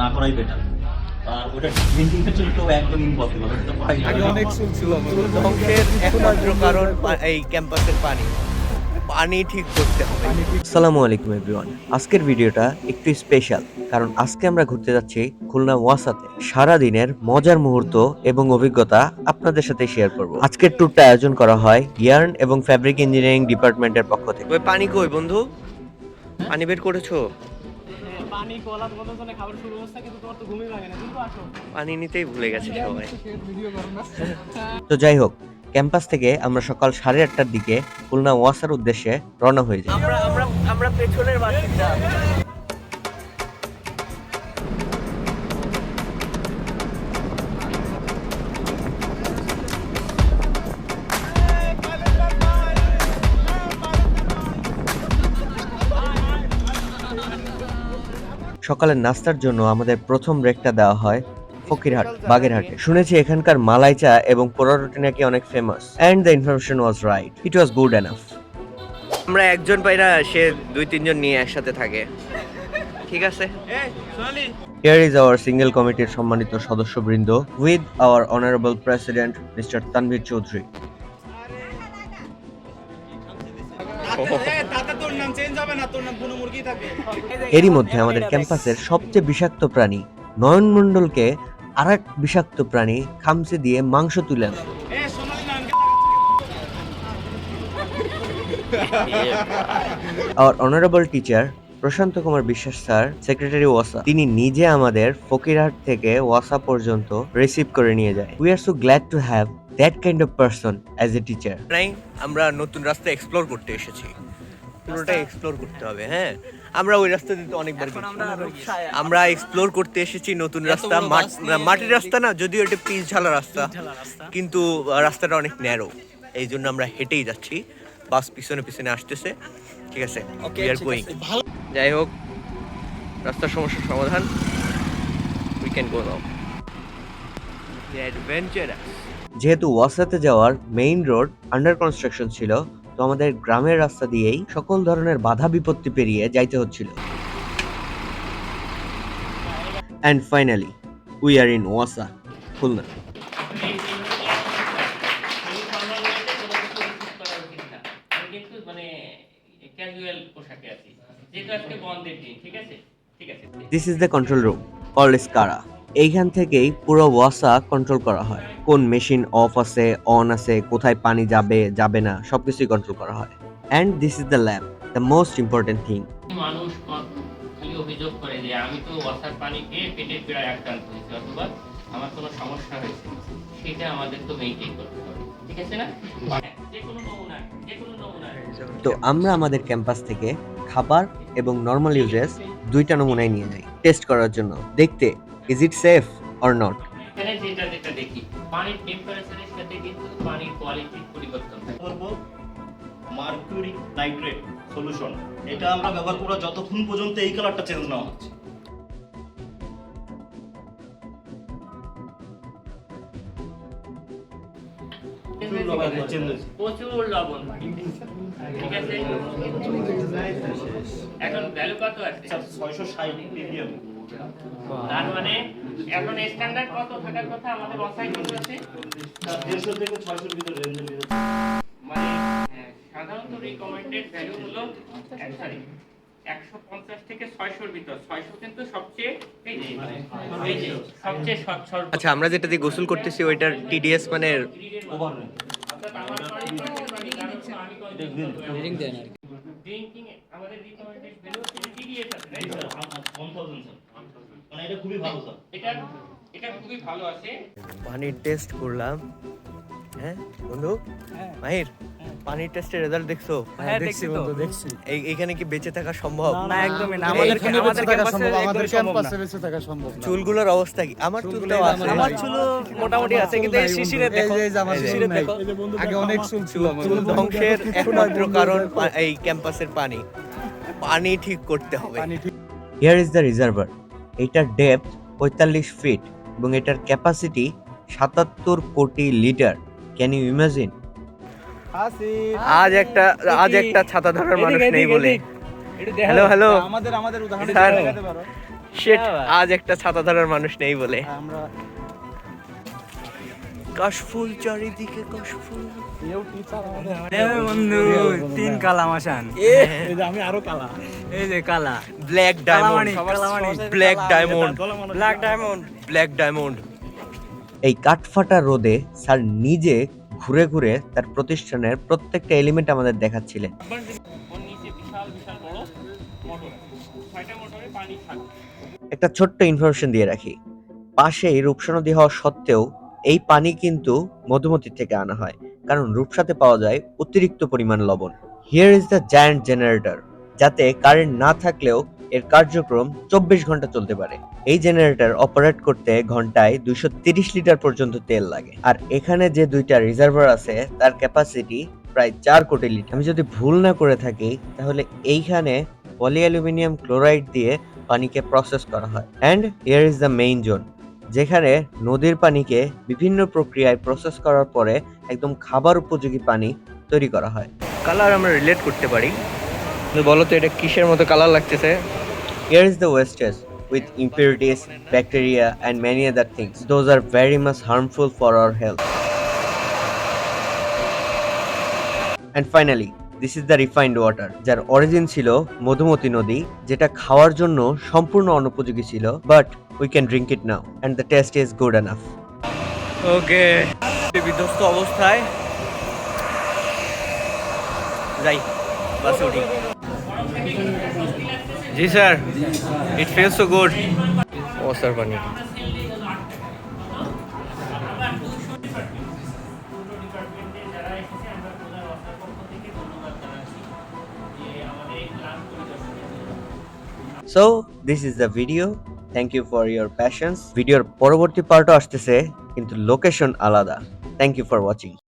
না করাই বেটার আর ওটা ড্রিঙ্কিংয়ের জন্য একদম ইম্পসিবল ওটা তো আগে অনেক চুল ছিল আমার। চুল ধ্বংসের একমাত্র কারণ এই ক্যাম্পাসের পানি। পানি ঠিক করতে হবে। আসসালামু আলাইকুম এভরিওয়ান আজকের ভিডিওটা একটু স্পেশাল কারণ আজকে আমরা ঘুরতে যাচ্ছি খুলনা ওয়াসাতে। সারা দিনের মজার মুহূর্ত এবং অভিজ্ঞতা আপনাদের সাথে শেয়ার করব। আজকের ট্যুরটা আয়োজন করা হয় ইয়ার্ন এবং ফ্যাব্রিক ইঞ্জিনিয়ারিং ডিপার্টমেন্টের পক্ষ থেকে। ওই পানি কই বন্ধু? পানি বের করেছ? পানি কলা তোমাদের জন্য খাবার কিন্তু তোমার তো ঘুমই লাগে না কিন্তু আসো। পানি নিতেই ভুলে গেছে সবাই। করো না। তো যাই হোক ক্যাম্পাস থেকে আমরা সকাল সাড়ে আটটার দিকে খুলনা ওয়াসার উদ্দেশ্যে রওনা হয়ে যাই। আমরা আমরা আমরা পেছনের বাসিন্দা। সকালের নাস্তার জন্য আমাদের প্রথম ব্রেকটা দেওয়া হয় ফকিরহাট বাগেরহাটে। শুনেছি এখানকার মালাই চা এবং পোড়া রুটি নাকি অনেক famous and the information was right it was good enough আমরা একজন পাই না সে দুই তিনজন নিয়ে একসাথে থাকে। ঠিক আছে? হিয়ার ইজ আওয়ার সিঙ্গেল কমিটির সম্মানিত সদস্যবৃন্দ with our honourable president mister Tanvir Chowdhury এরই মধ্যে আমাদের ক্যাম্পাসের সবচেয়ে বিষাক্ত প্রাণী নয়ন মণ্ডলকে আর এক বিষাক্ত প্রাণী খামচে দিয়ে মাংস তুলে our honourable teacher Prashanta Kumar Biswas sir secretary ওয়াসা তিনি নিজে আমাদের ফকিরহাট থেকে ওয়াসা পর্যন্ত রিসিভ করে নিয়ে যায়। We are so glad to have that kind of person as a teacher আমরা নতুন রাস্তা এক্সপ্লোর করতে এসেছি। পুরোটা এক্সপ্লোর করতে হবে হ্যাঁ। আমরা ওই রাস্তা দিয়ে অনেকবার আমরা এক্সপ্লোর করতে এসেছি নতুন রাস্তা মাটির রাস্তা না যদিও এটা পিচ ঝালা রাস্তা। কিন্তু রাস্তাটা অনেক ন্যারো এই জন্য আমরা হেঁটেই যাচ্ছি। বাস পিছনে পিছনে আসতেছে। ঠিক আছে উই আর গোয়িং যাই হোক রাস্তার সমস্যার সমাধান। উই ক্যান গো নাও যেহেতু ওয়াসাতে যাওয়ার মেইন রোড আন্ডার কনস্ট্রাকশন ছিল তো আমাদের গ্রামের রাস্তা দিয়েই সকল ধরনের বাধা বিপত্তি পেরিয়ে যাইতে হচ্ছিল। And finally we are in ওয়াসা খুলনা। কিন্তু মানে ক্যাজুয়াল পোশাকে আছি যেহেতু আজকে এইখান থেকেই পুরো ওয়াসা কন্ট্রোল করা হয়। কোন মেশিন অফ আছে অন আছে কোথায় পানি যাবে যাবে না সবকিছুই কন্ট্রোল করা হয়। And this is the lab the most important thing মানুষ খালি অভিযোগ করে যে আমি তো ওয়াসার পানি খেয়ে পেটের পীড়ায় আক্রান্ত হয়েছে অথবা আমার কোনো সমস্যা হয়েছে। সেটা আমাদের তো করতে হবে ঠিক আছে না? যে কোনো নমুনা যে কোনো নমুনা। তো আমরা আমাদের ক্যাম্পাস থেকে খাবার এবং নর্মাল ইউজেস দুইটা নমুনায় নিয়ে যাই টেস্ট করার জন্য। দেখতে is it safe or not এখানে যেটা যেটা দেখি পানির টেম্পারেচারের সাথে কিন্তু পানির কোয়ালিটির পরিবর্তন হয়। মার্কিউরিক নাইট্রেট সলিউশন এটা আমরা ব্যবহার করব যতক্ষণ পর্যন্ত এই কালারটা চেঞ্জ না হচ্ছে। প্রচুর লবণ ঠিক আছে এখন ভ্যালু কত আছে? ছয়শো ষাট ppm তার মানে এখন স্ট্যান্ডার্ড কত থাকার কথা আমাদের কত আছে? দেড়শো থেকে ছয়শোর ভিতরে রেঞ্জের ভিতরে মানে হ্যাঁ, সাধারণত রিকমেন্ডেড ভ্যালু হলো সরি একশো পঞ্চাশ থেকে ছয়শোর ভিতর। ছয়শো কিন্তু সবচেয়ে এই যে সবচেয়ে সচ্ছল আচ্ছা আমরা যেটা দিয়ে গোসল করতেছি ওইটার টিডিএস মানে ওভার অর্থাৎ আমার বাড়ির পানি কারণ আমি কোনো রিডিং দেন আর কি ড্রিঙ্কিং এ আমাদের রিকমেন্ডেড ভ্যালু হচ্ছে টিডিএস আছে তাই তো? ওয়ান থাউজেন্ড স্যার মানে এটা খুবই ভালো স্যার এটা এটা খুবই ভালো আছে পানির টেস্ট করলাম। হ্যাঁ বন্ধু? মাহির পানির টেস্টের রেজাল্ট দেখছ? হ্যাঁ দেখছি বন্ধু, দেখছি। এই এখানে কি বেঁচে থাকা সম্ভব? না একদমই না। আমাদের আমাদের ক্যাম্পাসে আমাদের ক্যাম্পাসে বেঁচে থাকা সম্ভব না। চুলগুলোর অবস্থা কি? আমার চুলটাও চুলগুলো আছে। আমার চুল মোটামুটি আছে কিন্তু এই শিশিরে দেখো। এই যে আমার চুল নাই। দেখো। আগে অনেক চুল ছিল। আমার। চুল ধ্বংসের একমাত্র কারণ এই ক্যাম্পাসের পানি। পানি ঠিক করতে হবে। পানি ঠিক হিয়ার ইজ দ্য রিজার্ভার এটার ডেপথ পঁয়তাল্লিশ ফিট এবং এটার ক্যাপাসিটি সাতাত্তর কোটি লিটার ক্যান ইউ ইমাজিন আজ একটা আজ একটা ছাতা ধরার মানুষ নেই বলে। হ্যালো হ্যালো আমাদের আমাদের উদাহরণ শিট আজ একটা ছাতা ধরার মানুষ নেই বলে। আমরা কাশফুল চারিদিকে কাশফুল বন্ধু তিন কালা মাসান। এই আমি আরও কালা। এই যে কালা। Black diamond. Black diamond black diamond black diamond এই কাঠফাটা রোদে স্যার নিজে ঘুরে ঘুরে তার প্রতিষ্ঠানের প্রত্যেকটা এলিমেন্ট আমাদের দেখাচ্ছিলেন। ওর নিচে বিশাল বিশাল বড় মোটর ছয়টা মোটরে পানি থাকে একটা ছোট্ট ইনফরমেশন দিয়ে রাখি। পাশেই রূপসা নদী হওয়া সত্ত্বেও এই পানি কিন্তু মধুমতি থেকে আনা হয়, কারণ রূপসাতে পাওয়া যায় অতিরিক্ত পরিমাণ লবণ। Here is the giant generator যাতে কারেন্ট না থাকলেও এর কার্যক্রম চব্বিশ ঘণ্টা চলতে পারে। এই জেনারেটর অপারেট করতে ঘন্টায় দুইশো লিটার পর্যন্ত তেল লাগে। আর এখানে যে দুইটা রিজার্ভার আছে, তার ক্যাপাসিটি প্রায় চার কোটি লিটার। আমি যদি ভুল না করে থাকি, তাহলে এইখানে পলি অ্যালুমিনিয়াম ক্লোরাইড দিয়ে পানিকে প্রসেস করা হয়। And here is the main zone যেখানে নদীর পানিকে বিভিন্ন প্রক্রিয়ায় প্রসেস করার পরে একদম খাবার উপযোগী পানি তৈরি করা হয় কালার আমরা রিলেট করতে পারি বলো তো এটা কিসের মতো কালার লাগতেছে here is the wastage with impurities, bacteria, and many other things. Those are very much harmful for our health. And finally, this is the refined water যার অরিজিন ছিল মধুমতি নদী যেটা খাওয়ার জন্য সম্পূর্ণ অনুপযোগী ছিল but we can drink it now and the test is good enough okay বিধ্বস্ত অবস্থায় যাই বাসে উঠি। জি sir it feels so good O sir পানি so this is the video thank you for your passions ভিডিওর পরবর্তী পার্টও আসতেছে, কিন্তু লোকেশন আলাদা। Thank you for watching